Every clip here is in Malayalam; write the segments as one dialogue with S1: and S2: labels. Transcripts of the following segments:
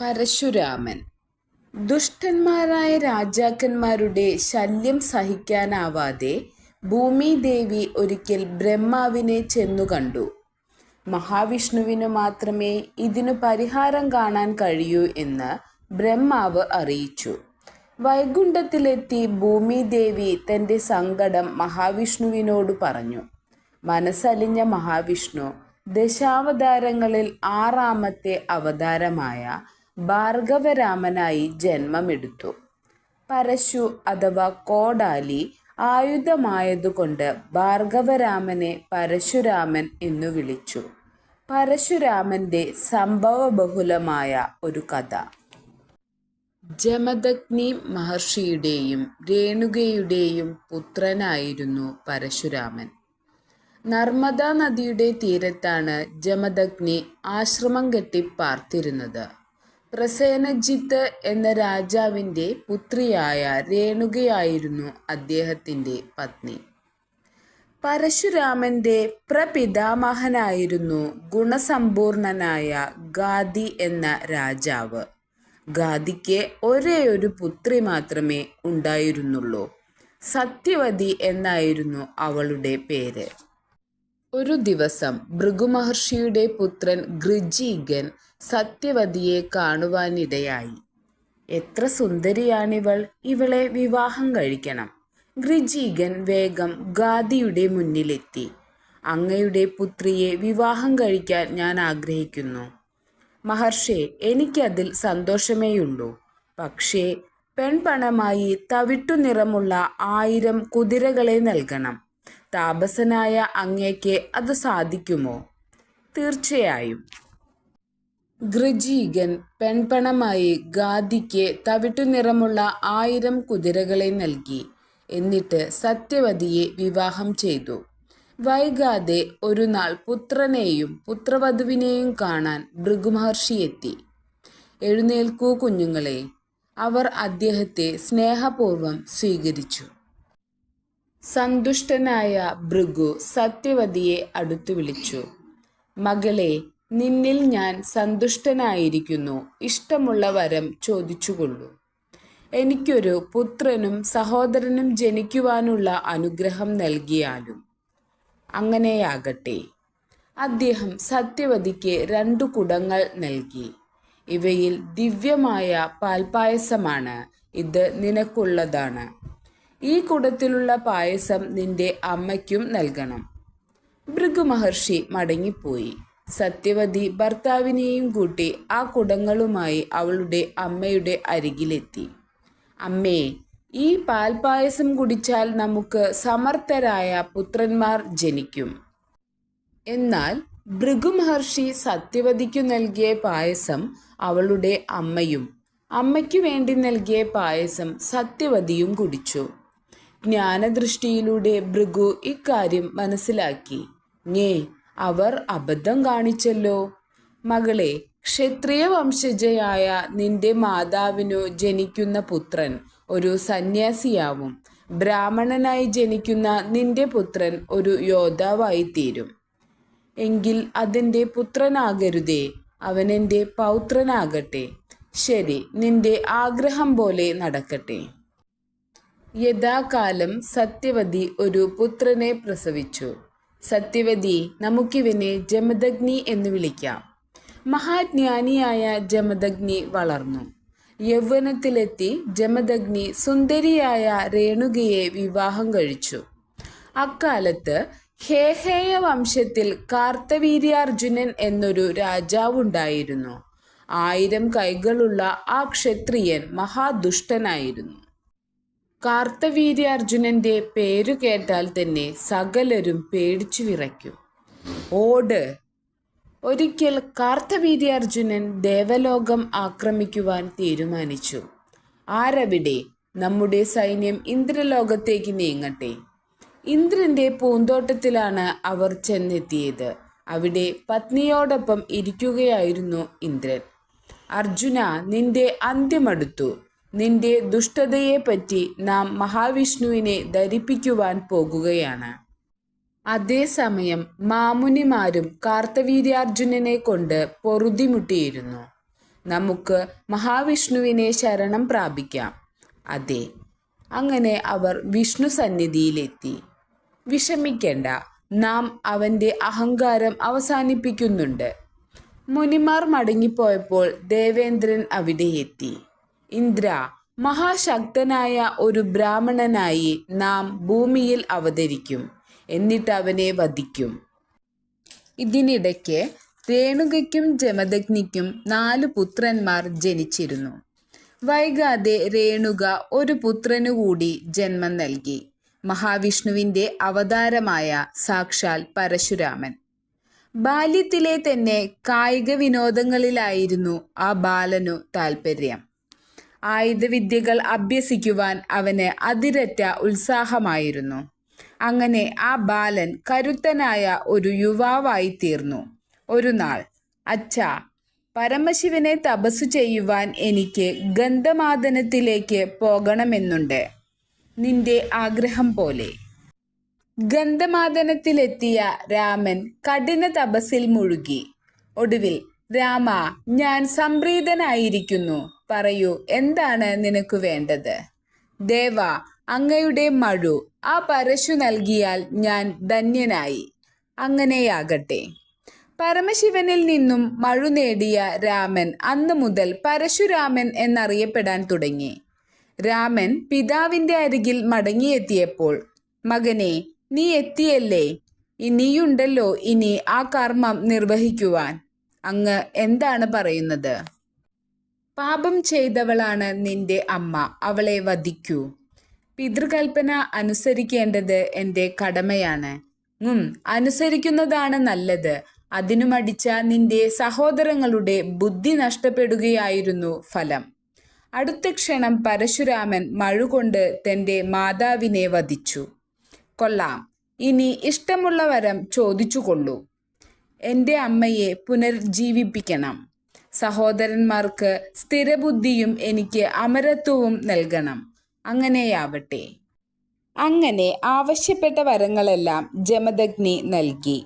S1: പരശുരാമൻ. ദുഷ്ടന്മാരായ രാജാക്കന്മാരുടെ ശല്യം സഹിക്കാനാവാതെ ഭൂമിദേവി ഒരിക്കൽ ബ്രഹ്മാവിനെ ചെന്നു കണ്ടു. മഹാവിഷ്ണുവിനു മാത്രമേ ഇതിനു പരിഹാരം കാണാൻ കഴിയൂ എന്ന് ബ്രഹ്മാവ് അറിയിച്ചു. വൈകുണ്ഠത്തിലെത്തി ഭൂമിദേവി തന്റെ സങ്കടം മഹാവിഷ്ണുവിനോട് പറഞ്ഞു. മനസ്സലിഞ്ഞ മഹാവിഷ്ണു ദശാവതാരങ്ങളിൽ ആറാമത്തെ അവതാരമായ ഭാർഗവരാമനായി ജന്മമെടുത്തു. പരശു അഥവാ കോടാലി ആയുധമായതുകൊണ്ട് ഭാർഗവരാമനെ പരശുരാമൻ എന്നു വിളിച്ചു. പരശുരാമന്റെ സംഭവബഹുലമായ ഒരു കഥ. ജമദഗ്നി മഹർഷിയുടെയും രേണുകയുടെയും പുത്രനായിരുന്നു പരശുരാമൻ. നർമ്മദാ നദിയുടെ തീരത്താണ് ജമദഗ്നി ആശ്രമം കെട്ടി പാർത്തിരുന്നത്. പ്രസേനജിത്ത് എന്ന രാജാവിന്റെ പുത്രിയായ രേണുകയായിരുന്നു അദ്ദേഹത്തിന്റെ പത്നി. പരശുരാമന്റെ പ്രപിതാമഹനായിരുന്നു ഗുണസമ്പൂർണനായ ഗാദി എന്ന രാജാവ്. ഗാദിക്ക് ഒരേ ഒരു പുത്രി മാത്രമേ ഉണ്ടായിരുന്നുള്ളൂ. സത്യവതി എന്നായിരുന്നു അവളുടെ പേര്. ഒരു ദിവസം ഭൃഗുമഹർഷിയുടെ പുത്രൻ ഗൃജീകൻ സത്യവതിയെ കാണുവാനിടയായി. എത്ര സുന്ദരിയാണിവൾ. ഇവളെ വിവാഹം കഴിക്കണം. ഗൃജീകൻ വേഗം ഗാദിയുടെ മുന്നിലെത്തി. അങ്ങയുടെ പുത്രിയെ വിവാഹം കഴിക്കാൻ ഞാൻ ആഗ്രഹിക്കുന്നു. മഹർഷേ എനിക്കതിൽ സന്തോഷമേയുള്ളൂ. പക്ഷേ പെൺപണമായി തവിട്ടു നിറമുള്ള ആയിരം കുതിരകളെ നൽകണം. താപസനായ അങ്ങേക്ക് അത് സാധിക്കുമോ? തീർച്ചയായും. ഗൃജീകൻ പെൺപണമായി ഗാദിക്ക് തവിട്ടു നിറമുള്ള ആയിരം കുതിരകളെ നൽകി. എന്നിട്ട് സത്യവതിയെ വിവാഹം ചെയ്തു. വൈകാതെ ഒരു നാൾ പുത്രനെയും പുത്രവധുവിനെയും കാണാൻ ഭൃഗുമഹർഷി എത്തി. എഴുന്നേൽക്കൂ കുഞ്ഞുങ്ങളെ. അവർ അദ്ദേഹത്തെ സ്നേഹപൂർവം സ്വീകരിച്ചു. സന്തുഷ്ടനായ ഭൃഗു സത്യവതിയെ അടുത്തു വിളിച്ചു. മകളെ നിന്നിൽ ഞാൻ സന്തുഷ്ടനായിരിക്കുന്നു. ഇഷ്ടമുള്ള വരം ചോദിച്ചുകൊള്ളൂ. എനിക്കൊരു പുത്രനും സഹോദരനും ജനിക്കുവാനുള്ള അനുഗ്രഹം നൽകിയാലും. അങ്ങനെയാകട്ടെ. അദ്ദേഹം സത്യവതിക്ക് രണ്ടു കുടങ്ങൾ നൽകി. ഇവയിൽ ദിവ്യമായ പാൽപായസമാണ്. ഇത് നിനക്കുള്ളതാണ്. ഈ കുടത്തിലുള്ള പായസം നിന്റെ അമ്മയ്ക്കും നൽകണം. ഭൃഗുമഹർഷി മടങ്ങിപ്പോയി. സത്യവതി ഭർത്താവിനെയും കൂട്ടി ആ കുടങ്ങളുമായി അവളുടെ അമ്മയുടെ അരികിലെത്തി. അമ്മേ ഈ പാൽപായസം കുടിച്ചാൽ നമുക്ക് സമർത്ഥരായ പുത്രന്മാർ ജനിക്കും എന്നാൽ ഭൃഗുമഹർഷി സത്യവതിക്കു നൽകിയ പായസം അവളുടെ അമ്മയും അമ്മയ്ക്കു വേണ്ടി നൽകിയ പായസം സത്യവതിയും കുടിച്ചു. ജ്ഞാനദൃഷ്ടിയിലൂടെ ഭൃഗു ഇക്കാര്യം മനസ്സിലാക്കി. ഞേ അവർ അബദ്ധം കാണിച്ചല്ലോ. മകളെ ക്ഷത്രിയ വംശജയായ നിന്റെ മാതാവിനു ജനിക്കുന്ന പുത്രൻ ഒരു സന്യാസിയാവും. ബ്രാഹ്മണനായി ജനിക്കുന്ന നിന്റെ പുത്രൻ ഒരു യോദ്ധാവായി തീരും എങ്കിൽ അതിന്റെ പുത്രനാകരുതേ അവനെന്റെ പൗത്രനാകട്ടെ. ശരി നിന്റെ ആഗ്രഹം പോലെ നടക്കട്ടെ. യഥാകാലം സത്യവതി ഒരു പുത്രനെ പ്രസവിച്ചു. സത്യവതി നമുക്കിവനെ ജമദഗ്നി എന്ന് വിളിക്കാം. മഹാജ്ഞാനിയായ ജമദഗ്നി വളർന്നു. യൗവനത്തിലെത്തി ജമദഗ്നി സുന്ദരിയായ രേണുകയെ വിവാഹം കഴിച്ചു. അക്കാലത്ത് ഹേഹേയ വംശത്തിൽ കാർത്തവീര്യാർജുനൻ എന്നൊരു രാജാവുണ്ടായിരുന്നു. ആയിരം കൈകളുള്ള ആ ക്ഷത്രിയൻ മഹാദുഷ്ടനായിരുന്നു. കാർത്തവീര്യാർജുനന്റെ പേരു കേട്ടാൽ തന്നെ സകലരും പേടിച്ചു വിറയ്ക്കും. ഓട്. ഒരിക്കൽ കാർത്തവീര്യാർജുനൻ ദേവലോകം ആക്രമിക്കുവാൻ തീരുമാനിച്ചു. ആരവിടെ? നമ്മുടെ സൈന്യം ഇന്ദ്രലോകത്തേക്ക് നീങ്ങട്ടെ. ഇന്ദ്രന്റെ പൂന്തോട്ടത്തിലാണ് അവർ ചെന്നെത്തിയത്. അവിടെ പത്നിയോടൊപ്പം ഇരിക്കുകയായിരുന്നു ഇന്ദ്രൻ. അർജുന നിന്റെ അന്ത്യമടുത്തു നിന്റെ ദുഷ്ടതയെപ്പറ്റി നാം മഹാവിഷ്ണുവിനെ ധരിപ്പിക്കുവാൻ പോകുകയാണ്. അതേസമയം മാമുനിമാരും കാർത്തവീര്യാർജുനനെ കൊണ്ട് പൊറുതിമുട്ടിയിരുന്നു. നമുക്ക് മഹാവിഷ്ണുവിനെ ശരണം പ്രാപിക്കാം. അതെ അങ്ങനെ അവർ വിഷ്ണു സന്നിധിയിലെത്തി. വിഷമിക്കേണ്ട നാം അവന്റെ അഹങ്കാരം അവസാനിപ്പിക്കുന്നുണ്ട്. മുനിമാർ മടങ്ങിപ്പോയപ്പോൾ ദേവേന്ദ്രൻ അവിടെ എത്തി. ഇന്ദ്ര മഹാശക്തനായ ഒരു ബ്രാഹ്മണനായി നാം ഭൂമിയിൽ അവതരിക്കും. എന്നിട്ട് അവനെ വധിക്കും. ഇതിനിടയ്ക്ക് രേണുകയ്ക്കും ജമദഗ്നിക്കും നാലു പുത്രന്മാർ ജനിച്ചിരുന്നു. വൈകാതെ രേണുക ഒരു പുത്രനു കൂടി ജന്മം നൽകി. മഹാവിഷ്ണുവിന്റെ അവതാരമായ സാക്ഷാൽ പരശുരാമൻ. ബാല്യത്തിലെ തന്നെ കായിക വിനോദങ്ങളിലായിരുന്നു ആ ബാലനു താൽപ്പര്യം ആയുധവിദ്യകൾ അഭ്യസിക്കുവാൻ അവന് അതിരറ്റ ഉത്സാഹമായിരുന്നു. അങ്ങനെ ആ ബാലൻ കരുത്തനായ ഒരു യുവാവായി തീർന്നു ഒരു നാൾ അച്ഛ പരമശിവനെ തപസ്സു ചെയ്യുവാൻ എനിക്ക് ഗന്ധമാദനത്തിലേക്ക് പോകണമെന്നുണ്ട്. നിന്റെ ആഗ്രഹം പോലെ. ഗന്ധമാദനത്തിലെത്തിയ രാമൻ കഠിന തപസ്സിൽ മുഴുകി. ഒടുവിൽ രാമ ഞാൻ സംപ്രീതനായിരിക്കുന്നു. പറയൂ എന്താണ് നിനക്ക് വേണ്ടത്? ദേവ അങ്ങയുടെ മഴു ആ പരശു നൽകിയാൽ ഞാൻ ധന്യനായി. അങ്ങനെയാകട്ടെ. പരമശിവനിൽ നിന്നും മഴു നേടിയ രാമൻ അന്നു മുതൽ പരശുരാമൻ എന്നറിയപ്പെടാൻ തുടങ്ങി. രാമൻ പിതാവിന്റെ അരികിൽ മടങ്ങിയെത്തിയപ്പോൾ മകനെ നീ എത്തിയല്ലേ? ഇനിയുണ്ടല്ലോ ഇനി ആ കർമ്മം നിർവഹിക്കുവാൻ. അങ്ങ് എന്താണ് പറയുന്നത്? പാപം ചെയ്തവളാണ് നിന്റെ അമ്മ. അവളെ വധിക്കൂ. പിതൃകൽപ്പന അനുസരിക്കേണ്ടത് എന്റെ കടമയാണ്. ഉം അനുസരിക്കുന്നതാണ് നല്ലത്. അതിനു മടിച്ച നിന്റെ സഹോദരങ്ങളുടെ ബുദ്ധി നഷ്ടപ്പെടുകയായിരുന്നു ഫലം. അടുത്ത ക്ഷണം പരശുരാമൻ മഴുകൊണ്ട് തന്റെ മാതാവിനെ വധിച്ചു. കൊള്ളാം. ഇനി ഇഷ്ടമുള്ള വരം ചോദിച്ചുകൊള്ളൂ. എന്റെ അമ്മയെ പുനർജീവിപ്പിക്കണം. സഹോദരന്മാർക്ക് സ്ഥിരബുദ്ധിയും എനിക്ക് അമരത്വവും നൽകണം. അങ്ങനെയാവട്ടെ. അങ്ങനെ ആവശ്യപ്പെട്ട വരങ്ങളെല്ലാം ജമദഗ്നി നൽകി.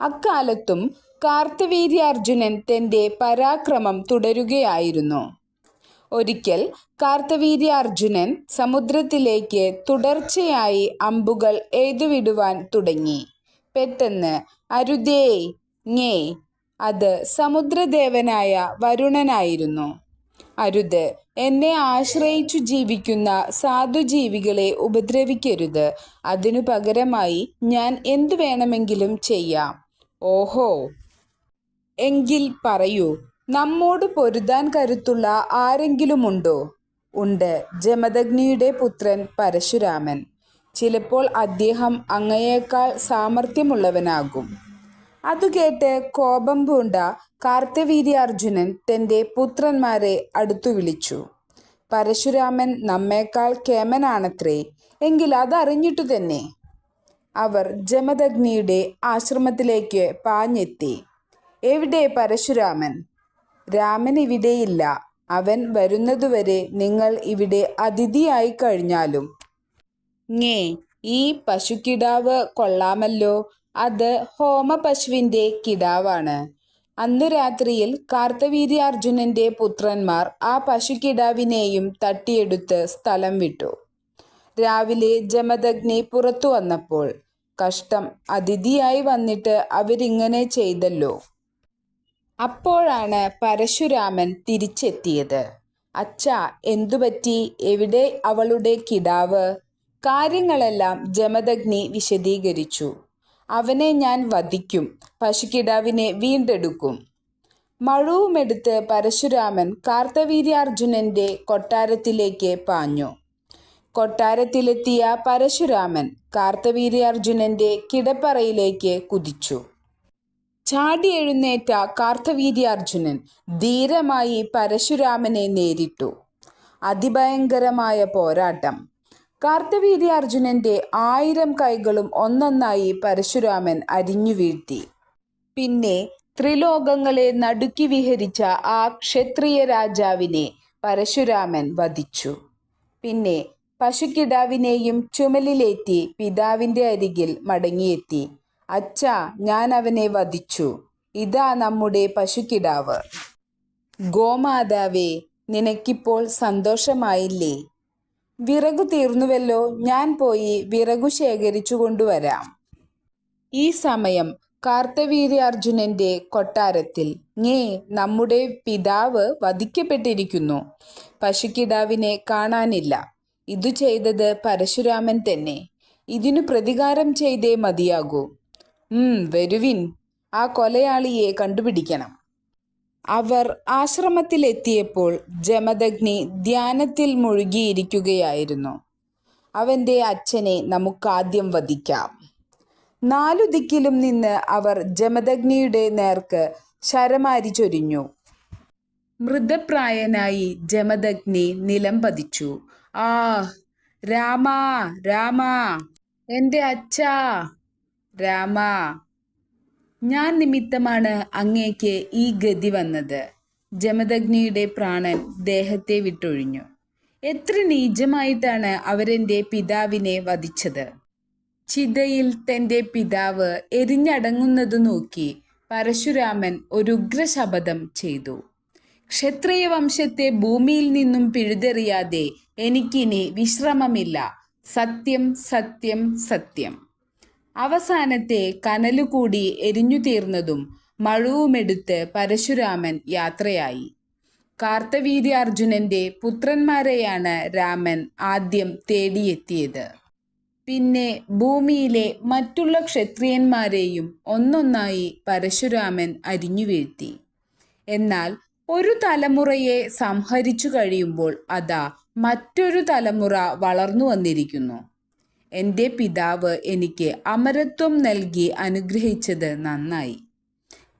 S1: അക്കാലത്തും കാർത്തവീര്യാർജുനൻ തന്റെ പരാക്രമം തുടരുകയായിരുന്നു. ഒരിക്കൽ കാർത്തവീര്യാർജുനൻ സമുദ്രത്തിലേക്ക് തുടർച്ചയായി അമ്പുകൾ എഴുതുവിടുവാൻ തുടങ്ങി. പെട്ടെന്ന് അരുതേ ഞേ അത് സമുദ്രദേവനായ വരുണനായിരുന്നു. അരുത് എന്നെ ആശ്രയിച്ചു ജീവിക്കുന്ന സാധുജീവികളെ ഉപദ്രവിക്കരുത്. അതിനു പകരമായി ഞാൻ എന്തു വേണമെങ്കിലും ചെയ്യാം. ഓഹോ. എങ്കിൽ പറയൂ നമ്മോട് പൊരുതാൻ കരുത്തുള്ള ആരെങ്കിലുമുണ്ടോ? ഉണ്ട് ജമദഗ്നിയുടെ പുത്രൻ പരശുരാമൻ. ചിലപ്പോൾ അദ്ദേഹം അങ്ങയേക്കാൾ സാമർഥ്യമുള്ളവനാകും. അതുകേട്ട് കോപം പൂണ്ട കാർത്തവീര്യാർജുനൻ തന്റെ പുത്രന്മാരെ അടുത്തു വിളിച്ചു. പരശുരാമൻ നമ്മേക്കാൾ കേമനാണത്രേ എങ്കിൽ അതറിഞ്ഞിട്ടു തന്നെ. അവർ ജമദഗ്നിയുടെ ആശ്രമത്തിലേക്ക് പാഞ്ഞെത്തി. എവിടെ പരശുരാമൻ? രാമൻ ഇവിടെയില്ല. അവൻ വരുന്നതുവരെ നിങ്ങൾ ഇവിടെ അതിഥിയായി കഴിഞ്ഞാലും. Ngേ ഈ പശുക്കിടാവ് കൊള്ളാമല്ലോ. അത് ഹോമപശുവിന്റെ കിടാവാണ്. അന്നു രാത്രിയിൽ കാർത്തവീര്യാർജുനന്റെ പുത്രന്മാർ ആ പശുക്കിടാവിനെയും തട്ടിയെടുത്ത് സ്ഥലം വിട്ടു. രാവിലെ ജമദഗ്നി പുറത്തു വന്നപ്പോൾ കഷ്ടം അതിഥിയായി വന്നിട്ട് അവരിങ്ങനെ ചെയ്തല്ലോ. അപ്പോഴാണ് പരശുരാമൻ തിരിച്ചെത്തിയത്. അച്ഛ എന്തുപറ്റി? എവിടെ അവളുടെ കിടാവ്? കാര്യങ്ങളെല്ലാം ജമദഗ്നി വിശദീകരിച്ചു. അവനെ ഞാൻ വധിക്കും പശുക്കിടാവിനെ വീണ്ടെടുക്കും. മഴുവുമെടുത്ത് പരശുരാമൻ കാർത്തവീര്യാർജുനന്റെ കൊട്ടാരത്തിലേക്ക് പാഞ്ഞു. കൊട്ടാരത്തിലെത്തിയ പരശുരാമൻ കാർത്തവീര്യാർജുനന്റെ കിടപ്പറയിലേക്ക് കുതിച്ചു. ചാടി എഴുന്നേറ്റ കാർത്തവീര്യാർജുനൻ ധീരമായി പരശുരാമനെ നേരിട്ടു. അതിഭയങ്കരമായ പോരാട്ടം. കാർത്തവീര്യാർജുനന്റെ ആയിരം കൈകളും ഒന്നൊന്നായി പരശുരാമൻ അരിഞ്ഞു വീഴ്ത്തി. പിന്നെ ത്രിലോകങ്ങളെ നടുക്കി വിഹരിച്ച ആ ക്ഷത്രിയ രാജാവിനെ പരശുരാമൻ വധിച്ചു. പിന്നെ പശുക്കിടാവിനെയും ചുമലിലേറ്റി പിതാവിന്റെ അരികിൽ മടങ്ങിയെത്തി. അച്ഛാ ഞാൻ അവനെ വധിച്ചു. ഇതാ നമ്മുടെ പശുക്കിടാവ്. ഗോമാതാവേ നിനക്കിപ്പോൾ സന്തോഷമായില്ലേ? വിറകു തീർന്നുവല്ലോ ഞാൻ പോയി വിറകു ശേഖരിച്ചു കൊണ്ടുവരാം. ഈ സമയം കാർത്തവീര്യാർജുനന്റെ കൊട്ടാരത്തിൽ ഞേ നമ്മുടെ പിതാവ് വധിക്കപ്പെട്ടിരിക്കുന്നു. പശുക്കിടാവിനെ കാണാനില്ല. ഇതു ചെയ്തത് പരശുരാമൻ തന്നെ. ഇതിനു പ്രതികാരം ചെയ്തേ മതിയാകൂ. ഉം വരുവിൻ. ആ കൊലയാളിയെ കണ്ടുപിടിക്കണം. അവർ ആശ്രമത്തിലെത്തിയപ്പോൾ ജമദഗ്നി ധ്യാനത്തിൽ മുഴുകിയിരിക്കുകയായിരുന്നു. അവന്റെ അച്ഛനെ നമുക്കാദ്യം വധിക്കാം. നാലു ദിക്കിലും നിന്ന് അവർ ജമദഗ്നിയുടെ നേർക്ക് ശരമാരി ചൊരിഞ്ഞു. മൃതപ്രായനായി ജമദഗ്നി നിലം പതിച്ചു. ആ രാമാ രാമാ എന്റെ അച്ഛാ രാമാ. ഞാൻ നിമിത്തമാണ് അങ്ങേക്ക് ഈ ഗതി വന്നത്. ജമദഗ്നിയുടെ പ്രാണൻ ദേഹത്തെ വിട്ടൊഴിഞ്ഞു. എത്ര നീചമായിട്ടാണ് അവരെന്റെ പിതാവിനെ വധിച്ചത്. ചിതയിൽ തന്റെ പിതാവ് എരിഞ്ഞടങ്ങുന്നത് നോക്കി പരശുരാമൻ ഒരു ഉഗ്രശപഥം ചെയ്തു. ക്ഷത്രിയ വംശത്തെ ഭൂമിയിൽ നിന്നും പിഴുതെറിയാതെ എനിക്കിനി വിശ്രമമില്ല. സത്യം സത്യം സത്യം. അവസാനത്തെ കനലുകൂടി എരിഞ്ഞു തീർന്നതും മഴുവുമെടുത്ത് പരശുരാമൻ യാത്രയായി. കാർത്തവീര്യാർജുനന്റെ പുത്രന്മാരെയാണ് രാമൻ ആദ്യം തേടിയെത്തിയത്. പിന്നെ ഭൂമിയിലെ മറ്റുള്ള ക്ഷത്രിയന്മാരെയും ഒന്നൊന്നായി പരശുരാമൻ അരിഞ്ഞു വീഴ്ത്തി എന്നാൽ ഒരു തലമുറയെ സംഹരിച്ചു കഴിയുമ്പോൾ അതാ മറ്റൊരു തലമുറ വളർന്നു വന്നിരിക്കുന്നു എന്റെ പിതാവ് എനിക്ക് അമരത്വം നൽകി അനുഗ്രഹിച്ചത് നന്നായി.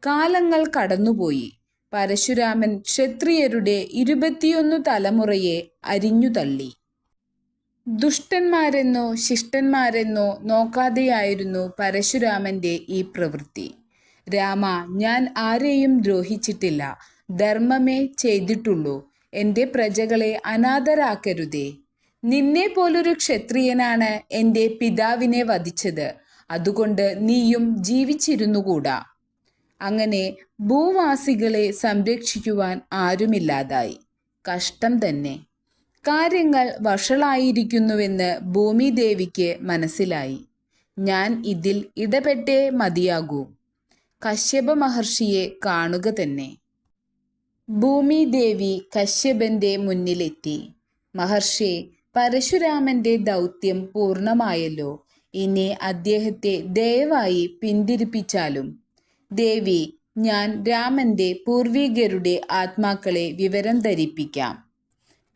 S1: കാലങ്ങൾ കടന്നുപോയി. പരശുരാമൻ ക്ഷത്രിയരുടെ ഇരുപത്തിയൊന്നു തലമുറയെ അരിഞ്ഞു തള്ളി. ദുഷ്ടന്മാരെന്നോ ശിഷ്ടന്മാരെന്നോ നോക്കാതെയായിരുന്നു പരശുരാമന്റെ ഈ പ്രവൃത്തി. രാമ ഞാൻ ആരെയും ദ്രോഹിച്ചിട്ടില്ല. ധർമ്മമേ ചെയ്തിട്ടുള്ളൂ. എന്റെ പ്രജകളെ അനാഥരാക്കരുതേ. നിന്നെ പോലൊരു ക്ഷത്രിയനാണ് എന്റെ പിതാവിനെ വധിച്ചത്. അതുകൊണ്ട് നീയും ജീവിച്ചിരുന്നുകൂടാ. അങ്ങനെ ഭൂവാസികളെ സംരക്ഷിക്കുവാൻ ആരുമില്ലാതായി. കഷ്ടം തന്നെ. കാര്യങ്ങൾ വഷളായിരിക്കുന്നുവെന്ന് ഭൂമിദേവിക്ക് മനസ്സിലായി. ഞാൻ ഇതിൽ ഇടപെട്ടേ മതിയാകൂ. കശ്യപ മഹർഷിയെ കാണുക തന്നെ. ഭൂമിദേവി കശ്യപന്റെ മുന്നിലെത്തി. മഹർഷി പരശുരാമന്റെ ദൗത്യം പൂർണമായല്ലോ. ഇനി അദ്ദേഹത്തെ ദയവായി പിന്തിരിപ്പിച്ചാലും. ദേവി ഞാൻ രാമന്റെ പൂർവികരുടെ ആത്മാക്കളെ വിവരം ധരിപ്പിക്കാം.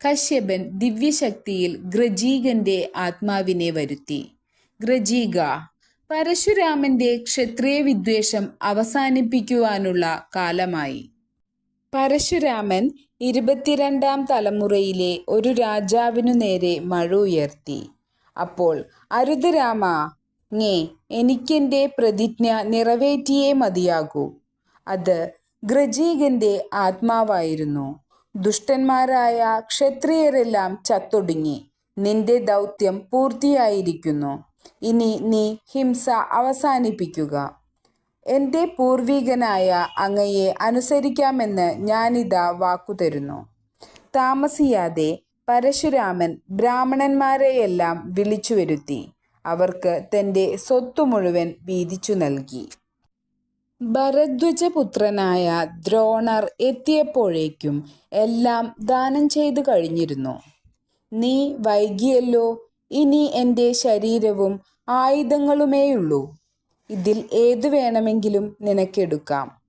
S1: കശ്യപൻ ദിവ്യശക്തിയിൽ ഗ്രജീകന്റെ ആത്മാവിനെ വരുത്തി. ഗ്രജീക പരശുരാമന്റെ ക്ഷത്രിയ വിദ്വേഷം അവസാനിപ്പിക്കുവാനുള്ള കാലമായി. പരശുരാമൻ ഇരുപത്തിരണ്ടാം തലമുറയിലെ ഒരു രാജാവിനു നേരെ മഴ ഉയർത്തി. അപ്പോൾ അരുതരാമ ഞേ എനിക്കെന്റെ പ്രതിജ്ഞ നിറവേറ്റിയേ മതിയാകൂ. അത് ഗ്രജീകന്റെ ആത്മാവായിരുന്നു. ദുഷ്ടന്മാരായ ക്ഷത്രിയരെല്ലാം ചത്തൊടുങ്ങി. നിന്റെ ദൗത്യം പൂർത്തിയായിരിക്കുന്നു. ഇനി നീ ഹിംസ അവസാനിപ്പിക്കുക. എന്റെ പൂർവികനായ അങ്ങയെ അനുസരിക്കാമെന്ന് ഞാനിതാ വാക്കുതരുന്നു. താമസിയാതെ പരശുരാമൻ ബ്രാഹ്മണന്മാരെയെല്ലാം വിളിച്ചു വരുത്തി അവർക്ക് തന്റെ സ്വത്തു മുഴുവൻ വീതിച്ചു നൽകി. ഭരദ്വജപുത്രനായ ദ്രോണർ എത്തിയപ്പോഴേക്കും എല്ലാം ദാനം ചെയ്തു കഴിഞ്ഞിരുന്നു. നീ വൈകിയല്ലോ ഇനി എന്റെ ശരീരവും ആയുധങ്ങളുമേയുള്ളൂ. ഇതിൽ ഏതു വേണമെങ്കിലും നിനക്കെടുക്കാം.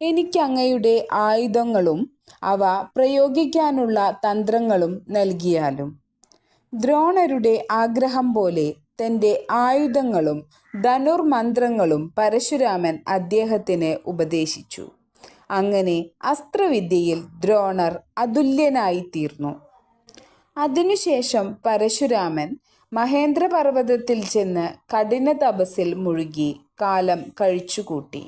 S1: എനിക്കങ്ങയുടെ ആയുധങ്ങളും അവ പ്രയോഗിക്കാനുള്ള തന്ത്രങ്ങളും നൽകിയാലും. ദ്രോണരുടെ ആഗ്രഹം പോലെ തന്റെ ആയുധങ്ങളും ധനുർമന്ത്രങ്ങളും പരശുരാമൻ അദ്ദേഹത്തിന് ഉപദേശിച്ചു. അങ്ങനെ അസ്ത്രവിദ്യയിൽ ദ്രോണർ അതുല്യനായി തീർന്നു അതിനുശേഷം പരശുരാമൻ മഹേന്ദ്രപർവതത്തിൽ ചെന്ന് കഠിന തപസ്സിൽ മുഴുകി. കാലം കഴിച്ചുകൂട്ടി.